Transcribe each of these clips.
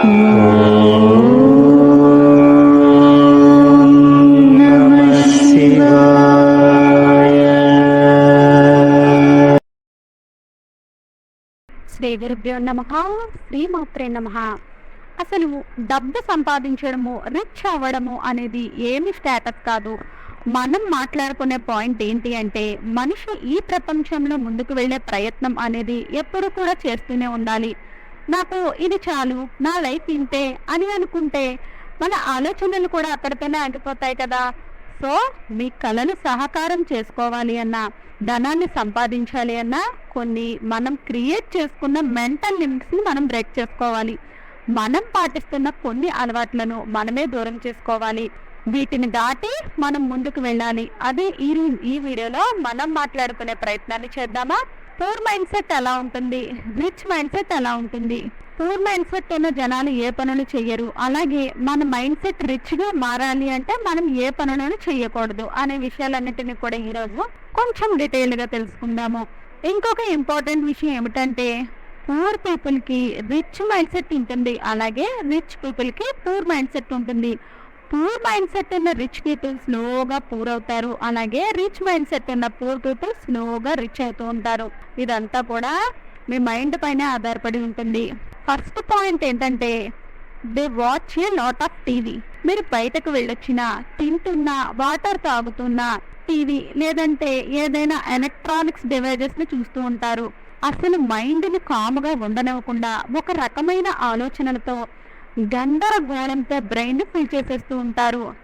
నమః శ్రీ గురుభ్యో నమ శ్రీమాత్రే నమ. అసలు డబ్బు సంపాదించడము రిచ్ అవ్వడము అనేది ఏమి స్టేటస్ కాదు. మనం మాట్లాడుకునే పాయింట్ ఏంటి అంటే మనిషి ఈ ప్రపంచంలో ముందుకు వెళ్ళే ప్రయత్నం అనేది ఎప్పుడు కూడా చేస్తూనే ఉండాలి. నాకు ఇది చాలు నా లైఫ్ ఇంతే అని అనుకుంటే మన ఆలోచనలు కూడా అక్కడితోనే ఆగిపోతాయి కదా. సో మీ కళను సహకారం చేసుకోవాలి అన్నా ధనాన్ని సంపాదించాలి అన్నా కొన్ని మనం క్రియేట్ చేసుకున్న మెంటల్ లిమిట్స్ని మనం బ్రేక్ చేసుకోవాలి. మనం పాటిస్తున్న కొన్ని అలవాట్లను మనమే దూరం చేసుకోవాలి. వీటిని దాటి మనం ముందుకు వెళ్ళాలి. అదే ఈ ఈ వీడియోలో మనం మాట్లాడుకునే ప్రయత్నాన్ని చేద్దామా? పూర్ మైండ్ సెట్ ఎలా ఉంటుంది? రిచ్ మైండ్ సెట్ ఎలా ఉంటుంది? పూర్ మైండ్ సెట్ ఉన్న జనాలు ఏ పనులు చెయ్యరు? అలాగే మన మైండ్ సెట్ రిచ్గా మారాలి అంటే మనం ఏ పనులను చెయ్యకూడదు అనే విషయాలన్నిటిని కూడా ఈరోజు కొంచెం డీటెయిల్గా తెలుసుకుందాము. ఇంకొక ఇంపార్టెంట్ విషయం ఏమిటంటే పూర్ పీపుల్కి రిచ్ మైండ్ సెట్ ఉంటుంది. అలాగే రిచ్ పీపుల్కి పూర్ మైండ్ సెట్ ఉంటుంది. పూర్ మైండ్ సెట్ ఉన్న రిచ్ పీపుల్ స్లోగా పూర్ అవుతారు. అలాగే రిచ్ మైండ్ సెట్ ఉన్న పూర్ పీపుల్ స్లోగా రిచ్ అవుతూ ఉంటారు. ఇదంతా కూడా మీ మైండ్ పైన ఆధారపడి ఉంటుంది. ఫస్ట్ పాయింట్ ఏంటంటే they watch a lot of TV మీరు బయటకు వెళ్ళొచ్చినా తింటున్నా వాటర్ తాగుతున్నా టీవీ లేదంటే ఏదైనా ఎలక్ట్రానిక్స్ డివైజెస్ని చూస్తూ ఉంటారు. అసలు మైండ్ని కాముగా ఉండనివ్వకుండా ఒక రకమైన ఆలోచనలతో గందరగోళంతో బ్రెయిన్ ఫిల్ చేసేస్తూ ఉంటారు.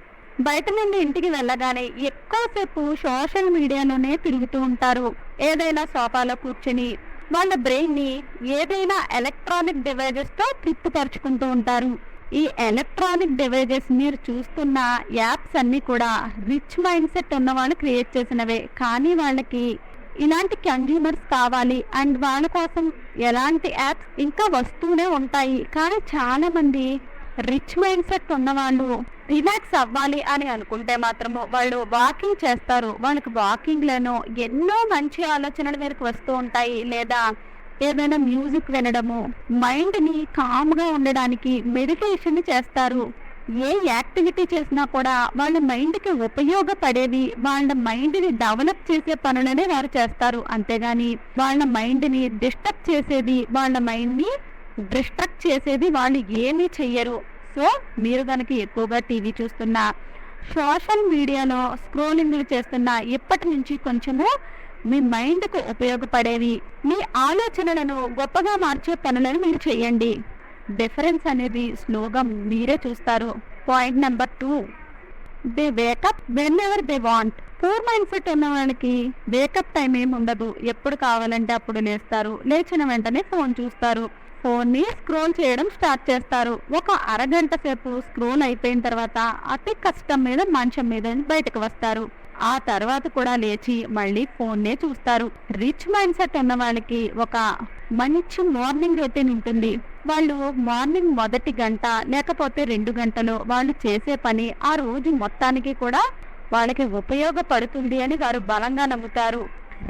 బయట నుండి ఇంటికి వెళ్ళగానే ఎక్కువసేపు సోషల్ మీడియాలోనే తిరుగుతూ ఉంటారు. ఏదైనా సోఫాలో కూర్చొని వాళ్ళ బ్రెయిన్ని ఏదైనా ఎలక్ట్రానిక్ డివైజెస్తో తృప్తిపరుచుకుంటూ ఉంటారు. ఈ ఎలక్ట్రానిక్ డివైజెస్ మీరు చూస్తున్న యాప్స్ అన్నీ కూడా రిచ్ మైండ్ సెట్ ఉన్న వాళ్ళు క్రియేట్ చేసినవే. కానీ వాళ్ళకి ఇలాంటి కన్జ్యూమర్స్ కావాలి. అండ్ వాళ్ళ కోసం ఎలాంటి యాప్స్ ఇంకా వస్తూనే ఉంటాయి. కానీ చాలా మంది రిచ్ మైండ్ సెట్ ఉన్న వాళ్ళు రిలాక్స్ అవ్వాలి అని అనుకుంటే మాత్రము వాళ్ళు వాకింగ్ చేస్తారు. వాళ్ళకి వాకింగ్లను ఎన్నో మంచి ఆలోచనలు మేరకు వస్తూ ఉంటాయి. లేదా ఏదైనా మ్యూజిక్ వినడము మైండ్ని కామ్గా ఉండడానికి మెడిటేషన్ చేస్తారు. ఏ యాక్టివిటీ చేసినా కూడా వాళ్ళ మైండ్కి ఉపయోగపడేవి వాళ్ళ మైండ్ని డెవలప్ చేసే పనులనే వారు చేస్తారు. అంతేగాని వాళ్ళ మైండ్ని డిస్టర్బ్ చేసేది వాళ్ళ మైండ్ని డిస్ట్రక్ట్ చేసేది వాళ్ళు ఏమీ చెయ్యరు. సో మీరు కనుక ఎక్కువగా టీవీ చూస్తున్నా సోషల్ మీడియాలో స్క్రోలింగ్లు చేస్తున్నా ఇప్పటి నుంచి కొంచెము మీ మైండ్కు ఉపయోగపడేవి మీ ఆలోచనలను గొప్పగా మార్చే పనులను మీరు చేయండి డిఫరెన్స్ అనేది స్లోగా మీరే చూస్తారు. Point number two. They wake up whenever they want. Poor mind set ఉన్న వాళ్ళకి వేకప్ టైం ఏమి ఉండదు. ఎప్పుడు కావాలంటే అప్పుడు లేస్తారు. లేచిన వెంటనే ఫోన్ చూస్తారు. ఫోన్ని స్క్రోల్ చేయడం స్టార్ట్ చేస్తారు. ఒక అరగంట సేపు స్క్రోల్ అయిపోయిన తర్వాత అతి కష్టం మీద మంచం మీద బయటకు వస్తారు. ఆ తర్వాత కూడా లేచి మళ్ళీ ఫోన్నే చూస్తారు. రిచ్ మైండ్ సెట్ ఉన్న వాళ్ళకి ఒక మంచి మార్నింగ్ రొటీన్ ఉంటుంది. వాళ్ళు మార్నింగ్ మొదటి గంట లేకపోతే రెండు గంటలు వాళ్ళు చేసే పని ఆ రోజు మొత్తానికి కూడా వాళ్ళకి ఉపయోగపడుతుంది అని వారు బలంగా నమ్ముతారు.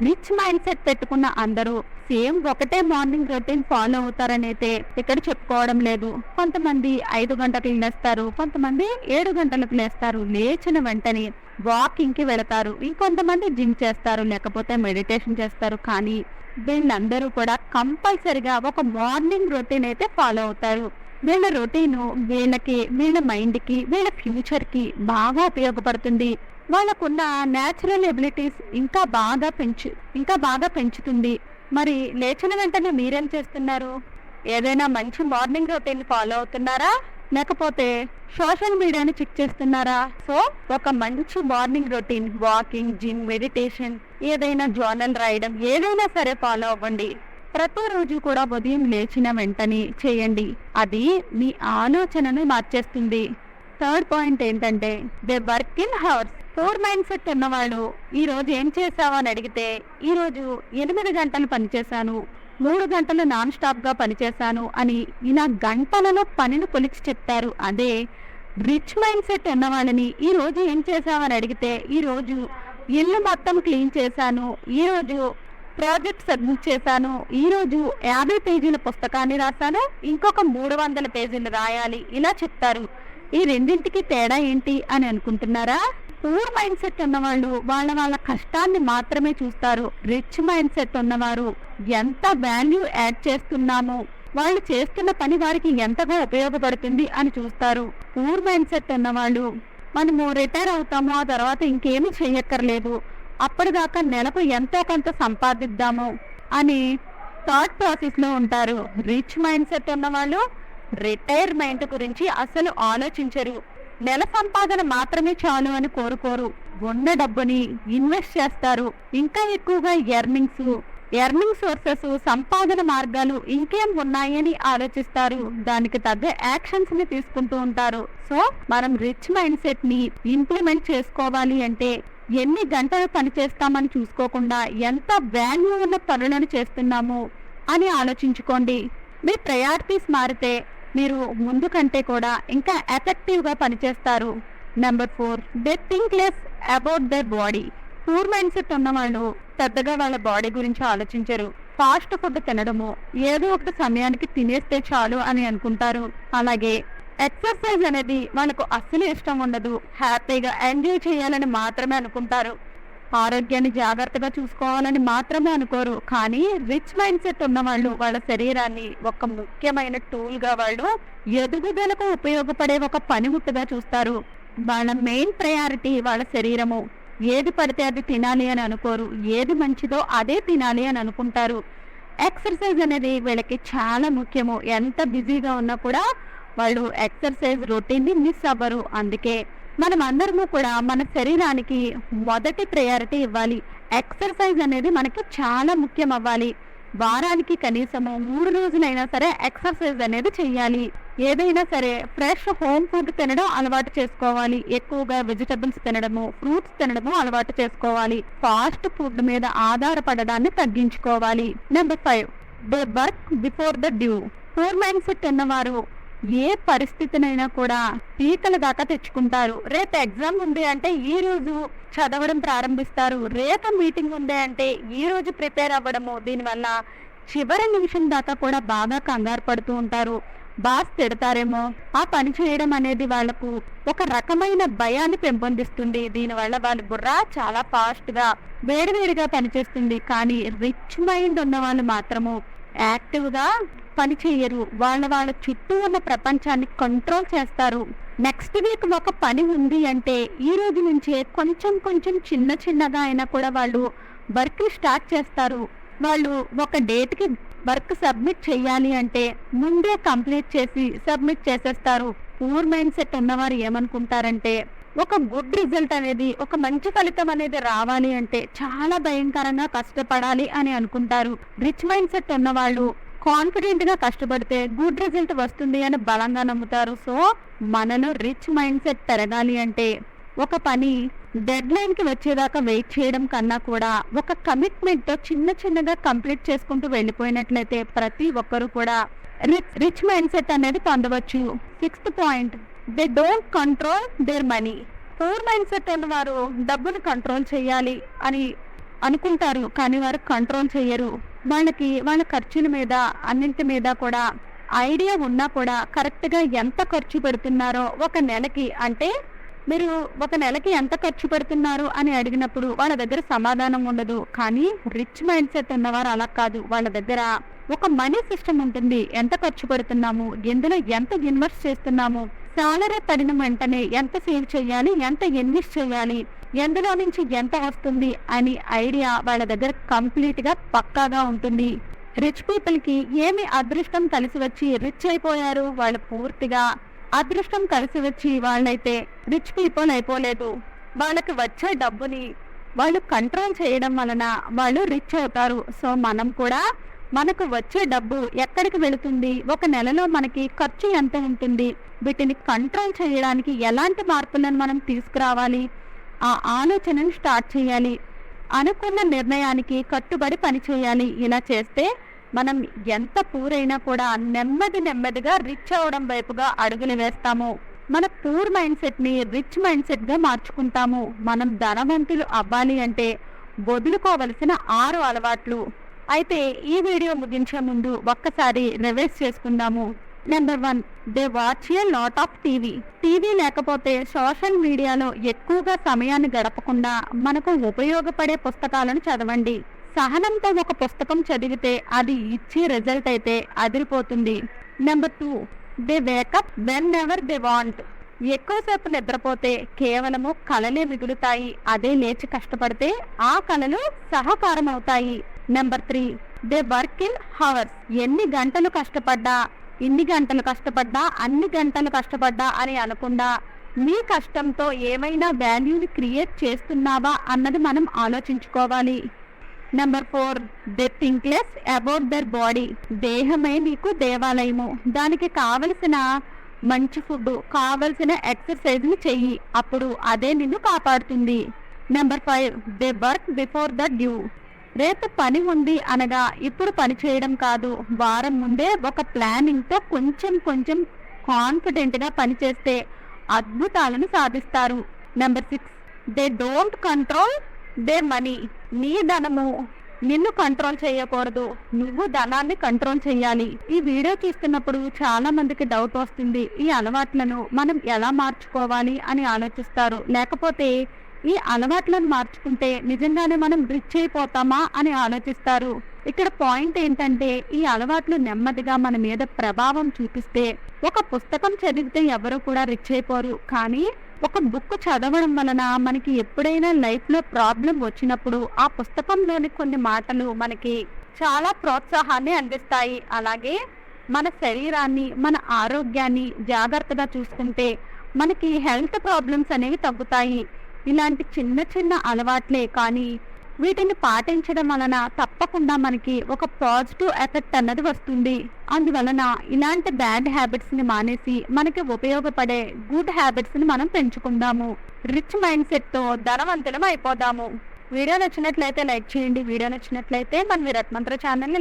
రిచ్ మైండ్ సెట్ పెట్టుకున్న అందరూ సేమ్ ఒకటే మార్నింగ్ రొటీన్ ఫాలో అవుతారని అయితే ఇక్కడ చెప్పుకోవడం లేదు. కొంతమంది ఐదు గంటలకు లేస్తారు కొంతమంది ఏడు గంటలకు లేస్తారు లేచిన వెంటనే వాకింగ్కి వెళతారు. ఇంకొంతమంది జిమ్ చేస్తారు లేకపోతే మెడిటేషన్ చేస్తారు. కానీ వీళ్ళందరూ కూడా కంపల్సరిగా ఒక మార్నింగ్ రొటీన్ అయితే ఫాలో అవుతారు. వీళ్ళ రొటీన్ వీళ్ళకి వీళ్ళ మైండ్కి వీళ్ళ ఫ్యూచర్కి బాగా ఉపయోగపడుతుంది. వాళ్ళకున్న నేచురల్ ఎబిలిటీస్ ఇంకా బాగా పెంచు ఇంకా బాగా పెంచుతుంది. మరి లేచిన వెంటనే మీరేం చేస్తున్నారు? ఏదైనా మంచి మార్నింగ్ రొటీన్ ఫాలో అవుతున్నారా? లేకపోతే సోషల్ మీడియాని చెక్ చేస్తున్నారా? సో ఒక మంచి morning routine walking gym meditation ఏదైనా జర్నల్ రాయడం ఏదైనా సరే ఫాలో అవ్వండి. ప్రతిరోజు కూడా ఉదయం లేచిన వెంటనే చేయండి. అది మీ ఆలోచనను మార్చేస్తుంది. థర్డ్ పాయింట్ ఏంటంటే the work in hours poor mind set ఉన్నవాళ్ళు ఈ రోజు ఏం చేసావు అని అడిగితే ఈరోజు ఎనిమిది గంటలు పనిచేశాను. మూడు గంటలు నాన్ స్టాప్గా పనిచేశాను అని ఇలా గంటలలో పనిని కొలిచి చెప్తారు అదే రిచ్ మైండ్ సెట్ ఉన్న వాళ్ళని ఏం చేశామని అడిగితే ఈరోజు ఇల్లు మొత్తం క్లీన్ చేశాను ఈరోజు ప్రాజెక్ట్ సబ్మిట్ చేశాను ఈరోజు యాభై పేజీల పుస్తకాన్ని రాశాను ఇంకొక మూడు వందల పేజీలు రాయాలి ఇలా చెప్తారు ఈ రెండింటికి తేడా ఏంటి అని అనుకుంటున్నారా? పూర్ మైండ్ సెట్ ఉన్నవాళ్ళు వాళ్ళ వాళ్ళ కష్టాన్ని మాత్రమే చూస్తారు. రిచ్ మైండ్ సెట్ ఉన్నవారు ఎంత వాల్యూ యాడ్ చేస్తున్నామో వాళ్ళు చేస్తున్న పని వారికి ఎంతగా ఉపయోగపడుతుంది అని చూస్తారు. పూర్ మైండ్ సెట్ ఉన్నవాళ్ళు మనము రిటైర్ అవుతాము ఆ తర్వాత ఇంకేమీ చెయ్యక్కర్లేదు అప్పటిదాకా నెలకు ఎంతో కొంత సంపాదిద్దాము అని థాట్ ప్రాసెస్లో ఉంటారు. రిచ్ మైండ్ సెట్ ఉన్నవాళ్ళు రిటైర్మెంట్ గురించి అసలు ఆలోచించరు. నెల సంపాదన మాత్రమే చాలు అని కోరుకోరు. ఉన్న డబ్బుని ఇన్వెస్ట్ చేస్తారు. ఇంకా ఎక్కువగా ఎర్నింగ్స్ ఎర్నింగ్ సోర్సెస్ సంపాదన మార్గాలు ఇంకేం ఉన్నాయని ఆలోచిస్తారు. దానికి తగ్గ యాక్షన్స్ని తీసుకుంటూ ఉంటారు. సో మనం రిచ్ మైండ్ సెట్ని ఇంప్లిమెంట్ చేసుకోవాలి అంటే ఎన్ని గంటలు పని చేస్తామని చూసుకోకుండా ఎంత వాల్యూ ఉన్న పనులను చేస్తున్నాము అని ఆలోచించుకోండి. మీ ప్రయారిటీస్ మారితే మీరు ముందు కంటే కూడా ఇంకా ఎఫెక్టివ్గా పనిచేస్తారు. Number four they think less about their body poor mind set ఉన్న వాళ్ళు పెద్దగా వాళ్ళ బాడీ గురించి ఆలోచించరు. ఫాస్ట్ ఫుడ్ తినడము ఏదో ఒకటి సమయానికి తినేస్తే చాలు అని అనుకుంటారు. అలాగే ఎక్సర్సైజ్ అనేది వాళ్ళకు అస్సలు ఇష్టం ఉండదు. హ్యాపీగా ఎంజాయ్ చేయాలని మాత్రమే అనుకుంటారు. ఆరోగ్యాన్ని జాగ్రత్తగా చూసుకోవాలని మాత్రమే అనుకోరు. కానీ రిచ్ మైండ్ సెట్ ఉన్న వాళ్ళు వాళ్ళ శరీరాన్ని ఒక ముఖ్యమైన టూల్గా వాళ్ళు ఎదుగుదలకు ఉపయోగపడే ఒక పనిముట్టుగా చూస్తారు. వాళ్ళ మెయిన్ ప్రయారిటీ వాళ్ళ శరీరము. ఏది పడితే అది తినాలి అని అనుకోరు. ఏది మంచిదో అదే తినాలి అని అనుకుంటారు. ఎక్సర్సైజ్ అనేది వీళ్ళకి చాలా ముఖ్యము. ఎంత బిజీగా ఉన్నా కూడా వాళ్ళు ఎక్సర్సైజ్ రొటీన్ని మిస్ అవ్వరు. అందుకే మనం అందరము కూడా మన శరీరానికి మొదటి ప్రయారిటీ ఇవ్వాలి. ఎక్సర్సైజ్ అనేది మనకి చాలా ముఖ్యం అవ్వాలి. వారానికి కనీసము మూడు రోజులైనా సరే ఎక్సర్సైజ్ అనేది చేయాలి ఏదైనా సరే ఫ్రెష్ హోమ్ ఫుడ్ తినడం అలవాటు చేసుకోవాలి. ఎక్కువగా వెజిటబుల్స్ తినడము ఫ్రూట్స్ తినడము అలవాటు చేసుకోవాలి. ఫాస్ట్ ఫుడ్ మీద ఆధారపడడాన్ని తగ్గించుకోవాలి. Number five the work before the due poor mind set ఉన్నవారు ఏ పరిస్థితినైనా కూడా పీకల దాకా తెచ్చుకుంటారు. రేపు ఎగ్జామ్ ఉంది అంటే ఈ రోజు చదవడం ప్రారంభిస్తారు. రేపు మీటింగ్ ఉంది అంటే ఈ రోజు ప్రిపేర్ అవ్వడము దీనివల్ల చివరి నిమిషం దాకా కూడా బాగా కంగారు పడుతూ ఉంటారు. బాస్ తిడతారేమో ఆ పని చేయడం అనేది వాళ్ళకు ఒక రకమైన భయాన్ని పెంపొందిస్తుంది. దీనివల్ల వాళ్ళ బుర్ర చాలా ఫాస్ట్గా వేడివేడిగా పనిచేస్తుంది. కానీ రిచ్ మైండ్ ఉన్న వాళ్ళు మాత్రము యాక్టివ్గా పని చేయరు. వాళ్ళ వాళ్ళ చుట్టూ ఉన్న ప్రపంచాన్ని కంట్రోల్ చేస్తారు. నెక్స్ట్ వీక్ ఒక పని ఉంది అంటే ఈ రోజు నుంచే కొంచెం కొంచెం చిన్న చిన్నగా అయినా కూడా వాళ్ళు వర్క్ స్టార్ట్ చేస్తారు. వాళ్ళు ఒక డేట్కి వర్క్ సబ్మిట్ చేయాలి అంటే ముందే కంప్లీట్ చేసి సబ్మిట్ చేసేస్తారు. పూర్ మైండ్ సెట్ ఉన్నవారు ఏమనుకుంటారంటే ఒక గుడ్ రిజల్ట్ అనేది ఒక మంచి ఫలితం అనేది రావాలి అంటే చాలా భయంకరంగా కష్టపడాలి అని అనుకుంటారు. రిచ్ మైండ్ సెట్ ఉన్నవాళ్ళు కాన్ఫిడెంట్గా కష్టపడితే గుడ్ రిజల్ట్ వస్తుంది అని బలంగా నమ్ముతారు. సో మనలో రిచ్ మైండ్ సెట్ పెరగాలి అంటే ఒక పని డెడ్ లైన్కి వచ్చేదాకా వెయిట్ చేయడం కన్నా కూడా ఒక కమిట్మెంట్తో చిన్న చిన్నగా కంప్లీట్ చేసుకుంటూ వెళ్ళిపోయినట్లయితే ప్రతి ఒక్కరు కూడా రిచ్ రిచ్ మైండ్ సెట్ అనేది పొందవచ్చు. Sixth point they don't control their money poor mind set ఉన్న వారు డబ్బును కంట్రోల్ చేయాలి అని అనుకుంటారు కానీ వారు కంట్రోల్ చేయరు. వాళ్ళకి వాళ్ళ ఖర్చుల మీద అన్నింటి మీద కూడా ఐడియా ఉన్నా కూడా కరెక్ట్గా ఎంత ఖర్చు పెడుతున్నారో ఒక నెలకి అంటే మీరు ఒక నెలకి ఎంత ఖర్చు పెడుతున్నారు అని అడిగినప్పుడు వాళ్ళ దగ్గర సమాధానం ఉండదు. కానీ రిచ్ మైండ్ సెట్ ఉన్నవారు అలా కాదు. వాళ్ళ దగ్గర ఒక మనీ సిస్టమ్ ఉంటుంది. ఎంత ఖర్చు పెడుతున్నాము? ఎందులో ఎంత ఇన్వెస్ట్ చేస్తున్నాము? సాలరీ పడిన వెంటనే ఎంత సేవ్ చేయాలి? ఎంత ఇన్వెస్ట్ చేయాలి? ఎందులో నుంచి ఎంత వస్తుంది అని ఐడియా వాళ్ళ దగ్గర కంప్లీట్గా పక్కాగా ఉంటుంది. రిచ్ పీపుల్కి ఏమి అదృష్టం కలిసి వచ్చి రిచ్ అయిపోయారు? వాళ్ళు పూర్తిగా అదృష్టం కలిసి వచ్చి వాళ్ళైతే రిచ్ పీపుల్ అయిపోలేదు. వాళ్ళకి వచ్చే డబ్బుని వాళ్ళు కంట్రోల్ చేయడం వలన వాళ్ళు రిచ్ అవుతారు. సో మనం కూడా మనకు వచ్చే డబ్బు ఎక్కడికి వెళుతుంది? ఒక నెలలో మనకి ఖర్చు ఎంత ఉంటుంది? వీటిని కంట్రోల్ చేయడానికి ఎలాంటి మార్పులను మనం తీసుకురావాలి? ఆ ఆలోచనను స్టార్ట్ చేయాలి. అనుకున్న నిర్ణయానికి కట్టుబడి పని చేయాలి. ఇలా చేస్తే మనం ఎంత పూరైనా కూడా నెమ్మది నెమ్మదిగా రిచ్ అవడం వైపుగా అడుగులు వేస్తాము. మన పూర్ మైండ్ సెట్ని రిచ్ మైండ్ సెట్గా మార్చుకుంటాము. మనం ధనవంతులు అవ్వాలి అంటే వదులుకోవలసిన ఆరు అలవాట్లు. అయితే ఈ వీడియో ముగించే ముందు ఒక్కసారి రివైజ్ చేసుకుందాము. Number one they watch a lot of TV TV లేకపోతే సోషల్ మీడియాలో ఎక్కువగా సమయాన్ని గడపకుండా మనకు ఉపయోగపడే పుస్తకాలను చదవండి. సహనంతో ఒక పుస్తకం చదివితే అది ఇచ్చే రిజల్ట్ అయితే అదిరిపోతుంది. Number two they wake up whenever they want ఎక్కువసేపు నిద్రపోతే కేవలము కళలే మిగులుతాయి. అదే లేచి కష్టపడితే ఆ కళలు సహకారం అవుతాయి number three they work in hours ఎన్ని గంటలు కష్టపడ్డా ఇన్ని గంటలు కష్టపడ్డా అన్ని గంటలు కష్టపడ్డా అని అనకుండా మీ కష్టంతో ఏమైనా వాల్యూని క్రియేట్ చేస్తున్నావా అన్నది మనం ఆలోచించుకోవాలి. Number four they think less about their body దేహమే నీకు దేవాలయము. దానికి కావలసిన మంచి ఫుడ్ కావలసిన ఎక్సర్సైజ్ని చెయ్యి. అప్పుడు అదే నిన్ను కాపాడుతుంది. Number five they work before the due రేపు పని ఉంది అనగా ఇప్పుడు పని చేయడం కాదు. వారం ముందే ఒక ప్లానింగ్తో కొంచెం కొంచెం కాన్ఫిడెంట్గా పనిచేస్తే అద్భుతాలను సాధిస్తారు. Number six they don't control the money నీ ధనము నిన్ను కంట్రోల్ చేయకూడదు. నువ్వు ధనాన్ని కంట్రోల్ చేయాలి ఈ వీడియో చూస్తున్నప్పుడు చాలా మందికి డౌట్ వస్తుంది. ఈ అలవాట్లను మనం ఎలా మార్చుకోవాలి అని ఆలోచిస్తారు. లేకపోతే ఈ అలవాట్లను మార్చుకుంటే నిజంగానే మనం రిచ్ అయిపోతామా అని ఆలోచిస్తారు. ఇక్కడ పాయింట్ ఏంటంటే ఈ అలవాట్లు నెమ్మదిగా మన మీద ప్రభావం చూపిస్తే ఒక పుస్తకం చదివితే ఎవరు కూడా రిచ్ అయిపోరు. కానీ ఒక బుక్ చదవడం వలన మనకి ఎప్పుడైనా లైఫ్లో ప్రాబ్లం వచ్చినప్పుడు ఆ పుస్తకంలోని కొన్ని మాటలు మనకి చాలా ప్రోత్సాహాన్ని అందిస్తాయి. అలాగే మన శరీరాన్ని మన ఆరోగ్యాన్ని జాగ్రత్తగా చూసుకుంటే మనకి హెల్త్ ప్రాబ్లమ్స్ అనేవి తగ్గుతాయి. ఇలాంటి చిన్న చిన్న అలవాట్లే కానీ వీటిని పాటించడం వలన తప్పకుండా మనకి ఒక పాజిటివ్ ఎఫెక్ట్ అన్నది వస్తుంది. అందువలన ఇలాంటి బ్యాడ్ హ్యాబిట్స్ని మానేసి మనకి ఉపయోగపడే గుడ్ హ్యాబిట్స్ని మనం పెంచుకుందాము. రిచ్ మైండ్ సెట్తో ధనవంతులం అయిపోదాము. వీడియో నచ్చినట్లయితే లైక్ చేయండి. వీడియో నచ్చినట్లయితే మన విరాట్ మంత్ర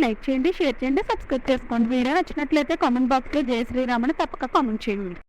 లైక్ చేయండి. షేర్ చేయండి. సబ్స్క్రైబ్ చేసుకోండి. వీడియో నచ్చినట్లయితే కామెంట్ బాక్స్లో జయ శ్రీరామని తప్పక కామెంట్ చేయండి.